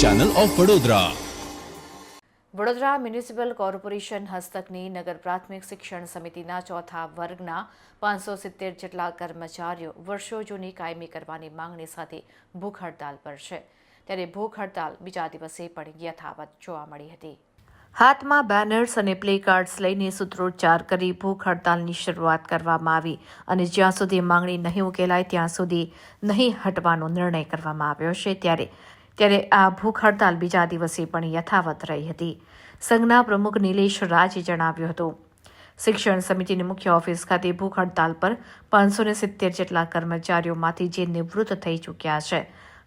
Channel of Vadodara Vadodara municipal corporation હસ્તકની નગર પ્રાથમિક શિક્ષણ સમિતિના ચોથા વર્ગના પાંચસો સિત્તેર જેટલા કર્મચારીઓ વર્ષો જૂની કાયમી કરવાની માંગણી સાથે ભૂખ હડતાલ પર છે. ત્યારે ભૂખ હડતાલ બીજા દિવસે પણ યથાવત જોવા મળી હતી. હાથમાં બેનર્સ અને પ્લે કાર્ડ્સ લઈને સૂત્રોચ્ચાર કરી ભૂખ હડતાલની શરૂઆત કરવામાં આવી અને જ્યાં સુધી માંગણી નહીં ઉકેલાય, ત્યાં સુધી નહીં હટવાનો નિર્ણય કરવામાં આવ્યો છે. ત્યારે ત્યારે આ ભૂખ હડતાલ બીજા દિવસે પણ યથાવત રહી હતી. સંઘના પ્રમુખ નિલેશ રાજે જણાવ્યું હતું. શિક્ષણ સમિતિની મુખ્ય ઓફિસ ખાતે ભૂખ હડતાલ પર પાંચસો સિત્તેર જેટલા કર્મચારીઓમાંથી જે નિવૃત્ત થઈ ચૂક્યા છે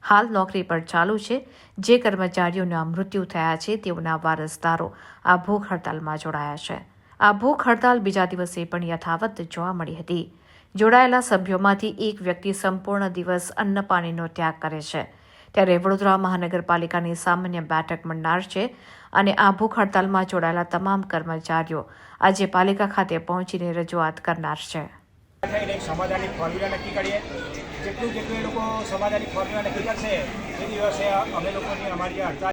હાલ નોકરી પર ચાલુ છે. જે કર્મચારીઓના મૃત્યુ થયા છે, તેઓના વારસદારો આ ભૂખ હડતાલમાં જોડાયા છે. આ ભૂખ હડતાલ બીજા દિવસે પણ યથાવત જોવા મળી હતી. જોડાયેલા સભ્યોમાંથી એક વ્યક્તિ સંપૂર્ણ દિવસ અન્ન પાણીનો ત્યાગ કરે છે. ત્યારે વડોદરા મહાનગરપાલિકાની સામાન્ય બેઠક મળનાર છે અને આ ભૂખ હડતાલમાં જોડાયેલા તમામ કર્મચારીઓ આજે પાલિકા ખાતે પહોંચીને રજૂઆત કરનાર છે. થઈને સમાધાનની ફોર્મ્યુલા નક્કી કરીએ. જેટલું જેટલું એ લોકો સમાધાનની ફોર્મ્યુલા નક્કી કરશે, એ દિવસે અમે લોકોની અમારી હડતાલ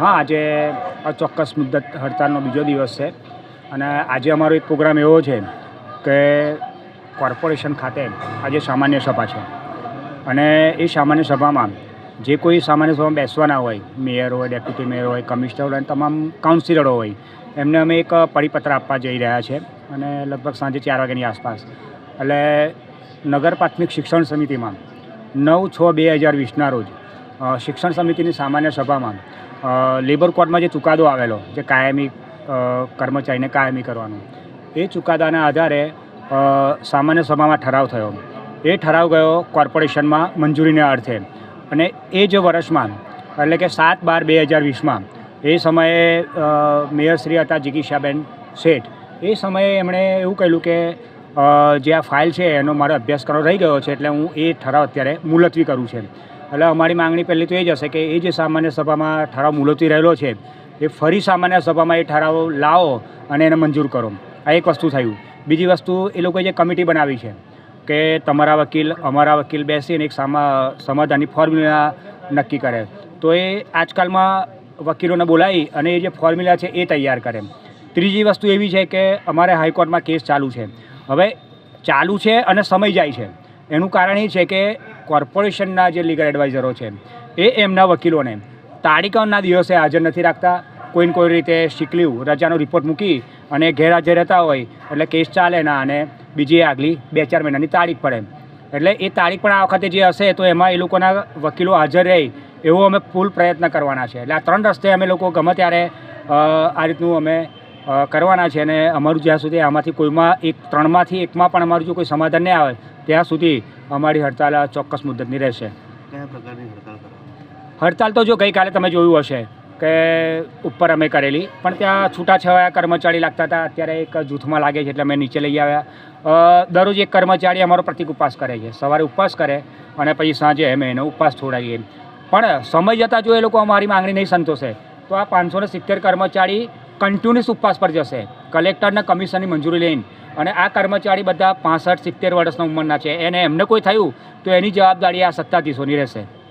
હા, આજે અચોક્કસ મુદ્દત હડતાલનો બીજો દિવસ છે. અને આજે અમારો એક પ્રોગ્રામ એવો છે કે કોર્પોરેશન ખાતે આજે સામાન્ય સભા છે. અને એ સામાન્ય સભામાં જે કોઈ સામાન્ય સભામાં બેસવાના હોય, મેયર હોય, ડેપ્યુટી મેયર હોય, કમિશનર હોય તમામ કાઉન્સિલરો હોય, એમને અમે એક પરિપત્ર આપવા જઈ રહ્યા છે. અને લગભગ સાંજે ચાર વાગ્યાની આસપાસ એટલે નગર પ્રાથમિક શિક્ષણ સમિતિમાં નવ છ બે હજાર વીસના રોજ શિક્ષણ સમિતિની સામાન્ય સભામાં લેબર કોર્ટમાં જે ચુકાદો આવેલો, જે કાયમી કર્મચારીને કાયમી કરવાનો, એ ચુકાદાના આધારે સામાન્ય સભામાં ઠરાવ થયો. એ ઠરાવ ગયો કોર્પોરેશનમાં મંજૂરીને અર્થે. અને એ જ વર્ષમાં, એટલે કે સાત બાર બે હજાર વીસમાં, એ સમયે મેયરશ્રી હતા જિગીશાબેન શેઠ, એ સમયે એમણે એવું કહ્યું કે જે આ ફાઇલ છે એનો મારો અભ્યાસ કરવાનો રહી ગયો છે એટલે હું એ ઠરાવ અત્યારે મુલતવી કરું છે એટલે અમારી માંગણી પહેલી તો એ જ હશે કે એ જે સામાન્ય સભામાં ઠરાવ મુલતવી રહેલો છે, એ ફરી સામાન્ય સભામાં એ ઠરાવ લાવો અને એને મંજૂર કરો. આ એક વસ્તુ થયું. બીજી વસ્તુ, એ લોકોએ જે કમિટી બનાવી છે કે તમારા વકીલ, અમારા વકીલ બેસીને એક સામા, સમાધાનની ફોર્મ્યુલા નક્કી કરે. તો એ આજકાલમાં વકીલોને બોલાવી અને એ જે ફોર્મ્યુલા છે એ તૈયાર કરે. ત્રીજી વસ્તુ એવી છે કે અમારે હાઈકોર્ટમાં કેસ ચાલુ છે. હવે ચાલુ છે અને સમય જાય છે. એનું કારણ એ છે કે કોર્પોરેશનના જે લીગલ એડવાઇઝરો છે, એ એમના વકીલોને તારીખના દિવસે હાજર નથી રાખતા. કોઈને કોઈ રીતે શીખલ્યું રજાનો રિપોર્ટ મૂકી અને ગેરહાજર રહેતા હોય, એટલે કેસ ચાલે ના અને બીજી આગલી બે ચાર મહિનાની તારીખ પડે. એટલે એ તારીખ પણ આ વખતે જે હશે, તો એમાં એ લોકોના વકીલો હાજર રહે એવો અમે ફૂલ પ્રયત્ન કરવાના છે. એટલે આ ત્રણ રસ્તે અમે લોકો ગમે ત્યારે આ રીતનું અમે કરવાના છે અને અમારું જ્યાં સુધી આમાંથી કોઈમાં એક ત્રણમાંથી એકમાં પણ અમારું જો કોઈ સમાધાન નહીં આવે ત્યાં સુધી અમારી હડતાલ આ ચોક્કસ મુદ્દતની રહેશે. કયા પ્રકારની હડતાલ હડતાલ તો જો ગઈકાલે તમે જોયું હશે કે ઉપર અમે કરેલી પણ ત્યાં છૂટાછવાયા કર્મચારી લાગતા હતા. અત્યારે એક જૂથમાં લાગે છે એટલે અમે નીચે લઈ આવ્યા. દરરોજ એક કર્મચારી અમારો પ્રતિક ઉપવાસ કરે છે. સવારે ઉપવાસ કરે અને પછી સાંજે અમે એનો ઉપવાસ છોડાવીએ. પણ સમય જતાં જો એ લોકો અમારી માંગણી નહીં સંતોષે તો આ પાંચસો સિત્તેર કર્મચારી કન્ટિન્યુઅસ ઉપવાસ પર જશે. કલેક્ટરના કમિશનની મંજૂરી લઈને. અને આ કર્મચારી બધા પાસઠ, સિત્તેર વર્ષના ઉંમરના છે. એને એમને કોઈ થયું તો એની જવાબદારી આ સત્તાધીશોની રહેશે.